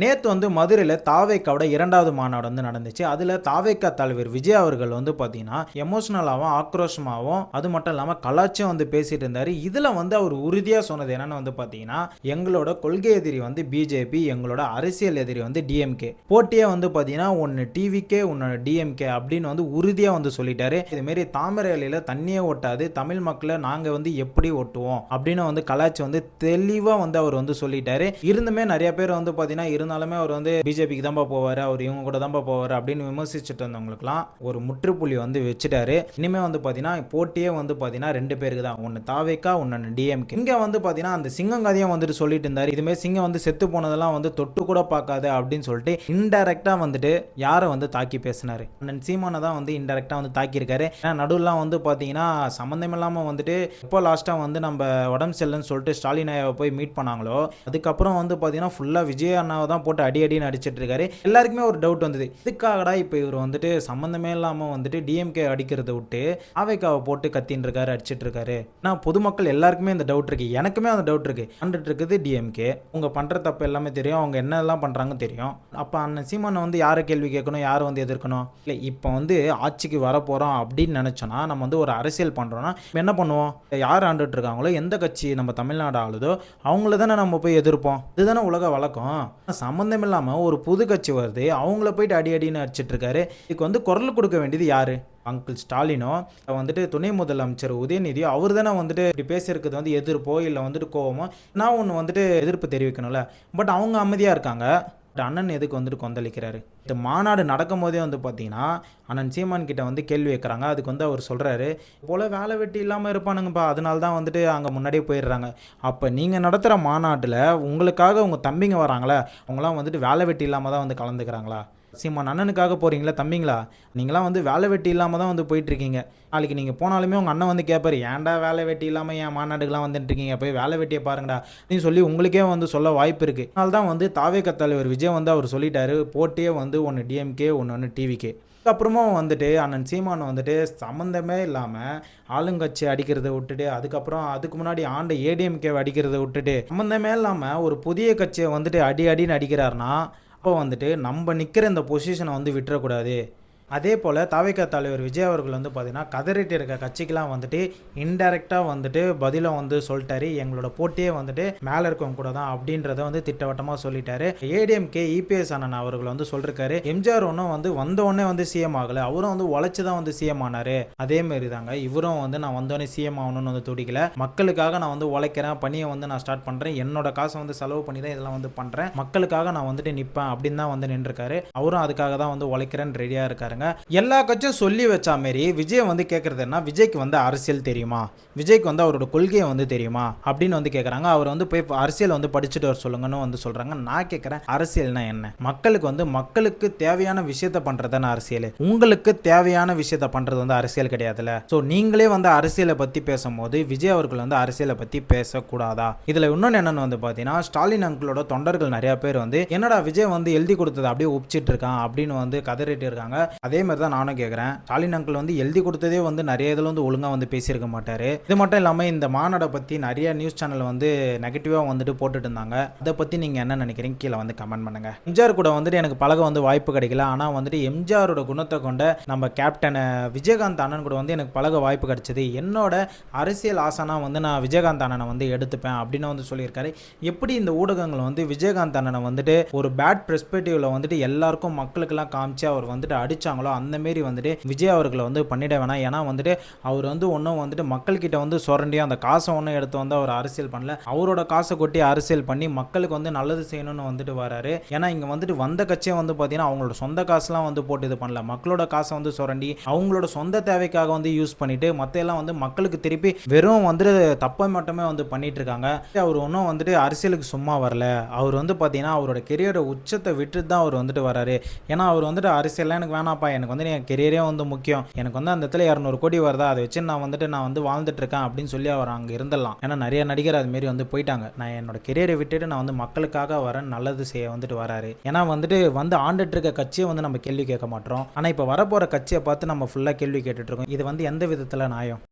நேற்று வந்து மதுரையில் தாவேக்காவோட இரண்டாவது மாநாடு வந்து நடந்துச்சு. அதில் தாவேக்கா தலைவர் விஜய் அவர்கள் வந்து பார்த்தீங்கன்னா எமோஷனலாகவும் ஆக்ரோஷமாகவும் அது மட்டும் இல்லாமல் கலாச்சும் வந்து பேசிட்டு இருந்தார். இதில் வந்து அவர் உறுதியாக சொன்னது என்னன்னு வந்து பார்த்தீங்கன்னா எங்களோட கொள்கை எதிரி வந்து பிஜேபி எங்களோட அரசியல் எதிரி வந்து டிஎம்கே போட்டியே வந்து பார்த்தீங்கன்னா ஒன்று டிவிக்கே ஒன்று டிஎம்கே அப்படின்னு வந்து உறுதியாக வந்து சொல்லிட்டாரு. இதுமாரி தாமரை இலையில தண்ணியே ஓட்டாது தமிழ் மக்களை நாங்கள் வந்து எப்படி ஓட்டுவோம் அப்படின்னு வந்து கலாச்சி வந்து தெளிவாக வந்து அவர் வந்து சொல்லிட்டாரு. இருந்துமே நிறைய பேர் வந்து பார்த்தீங்கன்னா இருந்தாலுமே அவர் வந்து பிஜேபிக்கு தான்ப்பா போவார் அவர் இவங்க கூட தான்ப்பா போவார் அப்படின்னு விமர்சிச்சுட்டு இருந்தவங்களுக்குலாம் ஒரு முற்றுப்புள்ளி வந்து வச்சுட்டாரு. இனிமே வந்து பார்த்தீங்கன்னா போட்டியே வந்து பார்த்தீங்கன்னா ரெண்டு பேருக்கு தான். ஒன்று தாவேக்கா ஒன்று டிஎம்கே இங்கே வந்து பார்த்தீங்கன்னா அந்த சிங்கம் கதையும் வந்துட்டு சொல்லிட்டு இருந்தார். இதுமாரி சிங்கம் வந்து செத்து போனதெல்லாம் வந்து தொட்டு கூட பார்க்காது அப்படின்னு சொல்லிட்டு இன்டெரக்டாக வந்துட்டு யாரை வந்து தாக்கி பேசினாரு? அண்ணன் சீமானை தான் வந்து இன்டெரக்டாக வந்து தாக்கியிருக்காரு. ஏன்னா நடுவுலாம் வந்து பார்த்தீங்கன்னா சம்மந்தம் இல்லாமல் வந்துட்டு இப்போ லாஸ்ட்டாக வந்து நம்ம உடம்பு செல்லுன்னு சொல்லிட்டு ஸ்டாலின் ஐயாவை போய் மீட் பண்ணாங்களோ அதுக்கப்புறம் வந்து பார்த்தீங்கன்னா ஃபுல்லாக விஜய் அண்ணாவை தான் போட்டு அடி அடின்னு அடிச்சிட்டு இருக்காரு எல்லாருக்குமே ஒரு டவுட் வந்தது. இதுக்காகடா இப்போ இவர் வந்துட்டு சம்மந்தமே இல்லாமல் வந்துட்டு டிஎம்கே அடிக்கிறத விட்டு ஆவேக்காவை போட்டு கத்தின்னு இருக்காரு அடிச்சிட்டு இருக்காரு நான் பொதுமக்கள் எல்லாருக்குமே இந்த டவுட் இருக்கு. எனக்குமே அந்த டவுட் இருக்கு. பண்ணிட்டு இருக்குது டிஎம்கே உங்க பண்ற தப்பு எல்லாமே தெரியும். அவங்க என்னெல்லாம் பண்றாங்க தெரியும். அப்போ அண்ணன் சீமானை வந்து யாரை கேள்வி கேட்கணும்? யாரை வந்து எதிர்க்கணும்? இல்லை இப்போ வந்து ஆட்சிக்கு வர அப்படின்னு நினச்சோன்னா நம்ம வந்து ஒரு அரசியல் பண்றோம்னா என்ன பண்ணுவோம்? யார் ஆண்டுட்டு இருக்காங்களோ எந்த கட்சி நம்ம தமிழ்நாடு ஆளுதோ அவங்கள தானே நம்ம போய் எதிர்ப்போம். இதுதானே உலக வழக்கம். சம்மந்தம் இல்லாமல் ஒரு புது கட்சி வருது அவங்கள போயிட்டு அடி அடின்னு அடிச்சிட்ருக்காரு இதுக்கு வந்து குரல் கொடுக்க வேண்டியது யார்? அங்கிள் ஸ்டாலினோ? வந்துட்டு துணை முதலமைச்சர் உதயநிதியோ? அவர் தானே வந்துட்டு இப்படி பேசுறதுக்கு வந்து எதிர்ப்போ இல்லை வந்துட்டு கோவமோ? நான் ஒன்று வந்துட்டு எதிர்ப்பு தெரிவிக்கணும்ல. பட் அவங்க அமைதியாக இருக்காங்க. அண்ணன் எதுக்கு வந்துட்டு கொந்தளிக்கிறாரு? இந்த மாநாடு நடக்கும் போதே வந்து பார்த்தீங்கன்னா அண்ணன் சீமான் கிட்ட வந்து கேள்வி வைக்கிறாங்க. அதுக்கு வந்து அவர் சொல்கிறாரு போல் வேலை வெட்டி இல்லாமல் இருப்பானுங்கப்பா. அதனால தான் வந்துட்டு அங்கே முன்னாடியே போயிடுறாங்க. அப்போ நீங்கள் நடத்துகிற மாநாட்டில் உங்களுக்காக உங்கள் தம்பிங்க வராங்களே அவங்களாம் வந்துட்டு வேலை வெட்டி இல்லாமல் தான் வந்து கலந்துக்கிறாங்களா? சீமான் அண்ணனுக்காக போகிறீங்களா தம்பிங்களா? நீங்களாம் வந்து வேலை வெட்டி இல்லாமல் தான் வந்து போயிட்டுருக்கீங்க. நாளைக்கு நீங்கள் போனாலுமே உங்கள் அண்ணன் வந்து கேட்பாரு ஏன்டா வேலை வெட்டி இல்லாமல் என் மாநாடுக்கெலாம் வந்துட்டு இருக்கீங்க போய் வேலை வெட்டியை பாருங்கடா. நீ சொல்லி உங்களுக்கே வந்து சொல்ல வாய்ப்பு இருக்குது அதனால தான் வந்து தாவேக தலைவர் விஜய் வந்து அவர் சொல்லிட்டாரு போட்டியே வந்து ஒன்று டிஎம்கே ஒன்று ஒன்று டிவிகே அதுக்கப்புறமா வந்துட்டு அண்ணன் சீமான் வந்துட்டு சம்மந்தமே இல்லாமல் ஆளுங்கட்சி அடிக்கிறத விட்டுட்டு அதுக்கப்புறம் அதுக்கு முன்னாடி ஆண்ட ஏடிஎம்கே அடிக்கிறத விட்டுட்டு சம்மந்தமே இல்லாமல் ஒரு புதிய கட்சியை வந்துட்டு அடி அடின்னு அடிக்கிறாருன்னா அப்போ வந்துட்டு நம்ம நிற்கிற இந்த பொசிஷனை வந்து விட்டுறக்கூடாது. அதே போல் தாவேக்கா தலைவர் விஜய் அவர்கள் வந்து பார்த்திங்கன்னா கதறிட்டு இருக்க கட்சிக்கெலாம் வந்துட்டு இன்டெரக்டாக வந்துட்டு பதிலும் வந்து சொல்லிட்டாரு. எங்களோட போட்டியே வந்துட்டு மேலே இருக்கவங்க கூட தான் அப்படின்றத வந்து திட்டவட்டமாக சொல்லிட்டாரு. ஏடிஎம்கே இபிஎஸ் அண்ணன் அவர்கள் வந்து சொல்லிருக்காரு. எம்ஜிஆர் ஒன்றும் வந்து வந்தவொடனே வந்து சிஎம் ஆகலை. அவரும் வந்து உழைச்சி தான் வந்து சிஎம் ஆனார். அதேமாரி தாங்க இவரும் வந்து நான் வந்தோடனே சிஎம் ஆகணும்னு வந்து துடிக்கல. மக்களுக்காக நான் வந்து உழைக்கிறேன் பணியை வந்து நான் ஸ்டார்ட் பண்ணுறேன் என்னோட காசை வந்து செலவு பண்ணி தான் இதெல்லாம் வந்து பண்ணுறேன் மக்களுக்காக நான் வந்துட்டு நிற்பேன் அப்படின்னு தான் வந்து நின்றுருக்காரு. அவரும் அதுக்காக தான் வந்து உழைக்கிறேன்னு ரெடியாக இருக்காருங்க. எல்லா கட்சியும் சொல்லி வச்சா மாரி விஜய் வந்து கேட்குறது என்ன? விஜய்க்கு வந்து அரசியல் தெரியுமா? விஜய்க்கு வந்து அவரோட கொள்கையை வந்து தெரியுமா? அப்படின்னு வந்து கேட்குறாங்க அவர் வந்து போய் அரசியல் வந்து படிச்சுட்டு வர சொல்லுங்கன்னு வந்து சொல்கிறாங்க நான் கேட்குறேன் அரசியல்னா என்ன? மக்களுக்கு வந்து மக்களுக்கு தேவையான விஷயத்த பண்ணுறது தானே அரசியல். உங்களுக்கு தேவையான விஷயத்த பண்ணுறது வந்து அரசியல் கிடையாதுல்ல. ஸோ நீங்களே வந்து அரசியலை பற்றி பேசும்போது விஜய் அவர்கள் வந்து அரசியலை பற்றி பேசக்கூடாதா? இதில் இன்னொன்று என்னென்னு வந்து பார்த்தீங்கன்னா ஸ்டாலின் அங்கிளோட தொண்டர்கள் நிறைய பேர் வந்து என்னடா விஜய் வந்து எழுதி கொடுத்தது அப்படியே ஒப்பிச்சிட்டு இருக்கான் அப்படின்னு வந்து கதறிட்டு இருக்காங்க. அதே மாதிரி தான் நானும் கேட்குறேன் ஸ்டாலின் அங்கிள் வந்து எழுதி கொடுத்ததே வந்து நிறைய இதில் வந்து ஒழுங்காக வந்து பேசியிருக்க மாட்டார். இது மட்டும் இல்லாமல் இந்த மாநாடை பற்றி நிறைய நியூஸ் சேனல் வந்து நெகட்டிவாக வந்துட்டு போட்டுட்டு இருந்தாங்க. அதை பற்றி நீங்கள் என்ன நினைக்கிறீங்க? கீழே வந்து கமெண்ட் பண்ணுங்க. எம்ஜிஆர் கூட வந்துட்டு எனக்கு பழக வந்து வாய்ப்பு கிடைக்கல. ஆனால் வந்துட்டு எம்ஜிஆரோட குணத்தை கொண்ட நம்ம கேப்டன் விஜயகாந்த் அண்ணன் கூட வந்து எனக்கு பழக வாய்ப்பு கிடைச்சது. என்னோட அரசியல் ஆசனா வந்து நான் விஜயகாந்த் அண்ணனை வந்து எடுத்துப்பேன் அப்படின்னு வந்து சொல்லியிருக்காரு. எப்படி இந்த ஊடகங்கள் வந்து விஜயகாந்த் அண்ணனை வந்துட்டு ஒரு பேட் பெர்ஸ்பெக்டிவ்ல வந்துட்டு எல்லாருக்கும் மக்களுக்கெல்லாம் காமிச்சு அவர் வந்துட்டு அடிச்சா அந்த மாரி வந்துட்டு விஜய் அவர்களை வந்து பண்ணிட வேணாம். ஏன்னா வந்துட்டு அவர் வந்து ஒன்றும் வந்துட்டு மக்கள்கிட்ட வந்து சுரண்டி அந்த காசை ஒன்றும் எடுத்து வந்து அவர் அரசியல் பண்ணல. அவரோட காசை கொட்டி அரசியல் பண்ணி மக்களுக்கு வந்து நல்லது செய்யணும்னு வந்துட்டு வராரு. ஏன்னா இங்கே வந்துட்டு வந்த கட்சியை வந்து பார்த்தீங்கன்னா அவங்களோட சொந்த காசுலாம் வந்து போட்டு இது பண்ணல. மக்களோட காசை வந்து சுரண்டி அவங்களோட சொந்த தேவைக்காக வந்து யூஸ் பண்ணிட்டு மற்ற எல்லாம் வந்து மக்களுக்கு திருப்பி வெறும் வந்துட்டு தப்பை மட்டுமே வந்து பண்ணிட்டு இருக்காங்க. அவர் ஒன்றும் வந்துட்டு அரசியலுக்கு சும்மா வரல. அவர் வந்து பார்த்தீங்கன்னா அவரோட கெரியரோட உச்சத்தை விட்டுட்டு தான் அவர் வந்துட்டு வராரு. ஏன்னா அவர் வந்துட்டு அரசியல்லாம் எனக்கு வேணாம் வேணாப்பா எனக்கு வந்து என் கெரியரே வந்து முக்கியம். எனக்கு வந்து அந்த இடத்துல இரநூறு கோடி வருதா? அதை வச்சு நான் வந்துட்டு நான் வந்து வாழ்ந்துட்டு இருக்கேன் அப்படின்னு சொல்லி அவர் அங்கே இருந்துடலாம். ஏன்னா நிறைய நடிகர் அது மாரி வந்து போயிட்டாங்க. நான் என்னோட கெரியரை விட்டுட்டு நான் வந்து மக்களுக்காக வரேன் நல்லது செய்ய வந்துட்டு வராரு. ஏன்னா வந்துட்டு வந்து ஆண்டுட்டு இருக்க கட்சியை வந்து நம்ம கேள்வி கேட்க மாட்டோம். ஆனால் இப்போ வரப்போகிற கட்சியை பார்த்து நம்ம ஃபுல்லாக கேள்வி கேட்டுட்டு இருக்கோம். இது வந்து எந்த விதத்தில் நியாயம்?